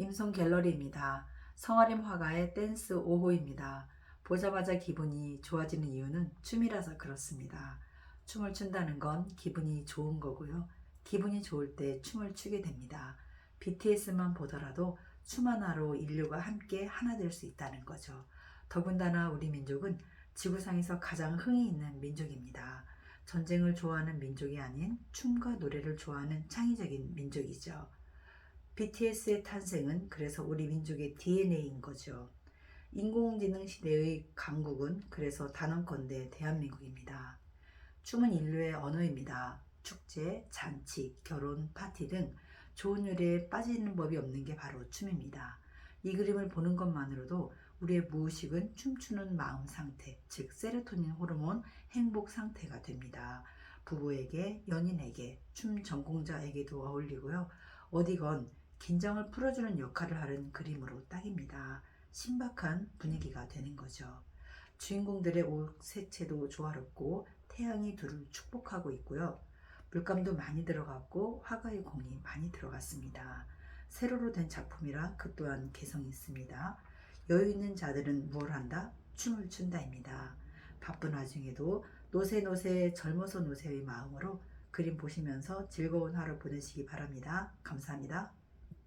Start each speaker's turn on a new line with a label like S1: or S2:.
S1: 임성 갤러리입니다. 성아림 화가의 댄스 5호입니다. 보자마자 기분이 좋아지는 이유는 춤이라서 그렇습니다. 춤을 춘다는 건 기분이 좋은 거고요. 기분이 좋을 때 춤을 추게 됩니다. BTS만 보더라도 춤 하나로 인류가 함께 하나 될 수 있다는 거죠. 더군다나 우리 민족은 지구상에서 가장 흥이 있는 민족입니다. 전쟁을 좋아하는 민족이 아닌 춤과 노래를 좋아하는 창의적인 민족이죠. BTS의 탄생은 그래서 우리 민족의 DNA인 거죠. 인공지능 시대의 강국은 그래서 단언컨대 대한민국입니다. 춤은 인류의 언어입니다. 축제, 잔치, 결혼, 파티 등 좋은 요리에 빠지는 법이 없는 게 바로 춤입니다. 이 그림을 보는 것만으로도 우리의 무의식은 춤추는 마음 상태, 즉 세로토닌 호르몬 행복 상태가 됩니다. 부부에게, 연인에게, 춤 전공자에게도 어울리고요. 어디건 긴장을 풀어주는 역할을 하는 그림으로 딱입니다. 신박한 분위기가 되는 거죠. 주인공들의 옷 색채도 조화롭고 태양이 둘을 축복하고 있고요. 물감도 많이 들어갔고 화가의 공이 많이 들어갔습니다. 세로로 된 작품이라 그 또한 개성이 있습니다. 여유 있는 자들은 뭘 한다? 춤을 춘다입니다. 바쁜 와중에도 노세노세 젊어서 노세의 마음으로 그림 보시면서 즐거운 하루 보내시기 바랍니다. 감사합니다.